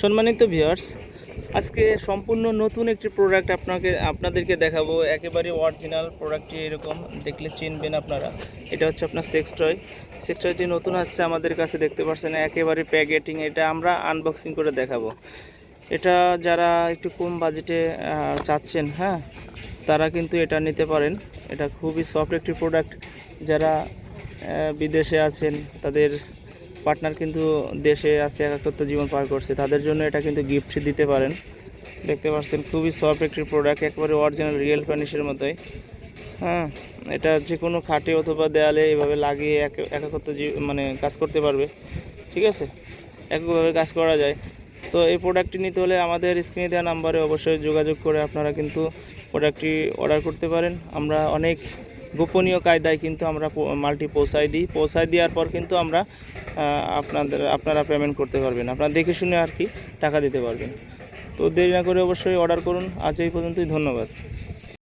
সম্মানিত ভিউয়ার্স আজকে সম্পূর্ণ নতুন একটি প্রোডাক্ট আপনাকে, আপনাদেরকে দেখাবো। একেবারে অরিজিনাল প্রোডাক্টটি এরকম দেখলে চিনবেন আপনারা। এটা হচ্ছে আপনার সেক্স টয় সেক্স টয়টি নতুন আসছে আমাদের কাছে, দেখতে পাচ্ছেন, একেবারে প্যাকেটিং এটা আমরা আনবক্সিং করে দেখাবো। এটা যারা একটু কম বাজেটে চাচ্ছেন হ্যাঁ তারা কিন্তু এটা নিতে পারেন। এটা খুবই সফট একটি প্রোডাক্ট যারা বিদেশে আছেন, তাদের পার্টনার কিন্তু দেশে আছে একাকত্ব জীবন পার করছে, তাদের জন্য এটা কিন্তু গিফট দিতে পারেন। দেখতে পাচ্ছেন, খুবই সফট একটি প্রোডাক্ট একবারে অরিজিনাল রিয়েল ফার্নিশের মতোই। হ্যাঁ এটা যে কোনো খাটে অথবা দেয়ালে এভাবে লাগিয়ে এক- একাকত্ব মানে কাজ করতে পারবে। ঠিক আছে? একভাবে কাজ করা যায়। তো এই প্রোডাক্টটি নিতে হলে আমাদের স্ক্রিনে দেওয়া নাম্বারে অবশ্যই যোগাযোগ করে আপনারা কিন্তু প্রোডাক্টটি অর্ডার করতে পারেন। আমরা অনেক গোপনীয় কায়দায় কিন্তু আমরা মালটি পৌঁছায় দিই। পৌঁছায় দেওয়ার পর কিন্তু আমরা আপনাদের, আপনারা পেমেন্ট করতে পারবেন। আপনারা দেখে শুনে আর কি টাকা দিতে পারবেন। তো দেরি না করে অবশ্যই অর্ডার করুন। আজ এই পর্যন্তই। ধন্যবাদ।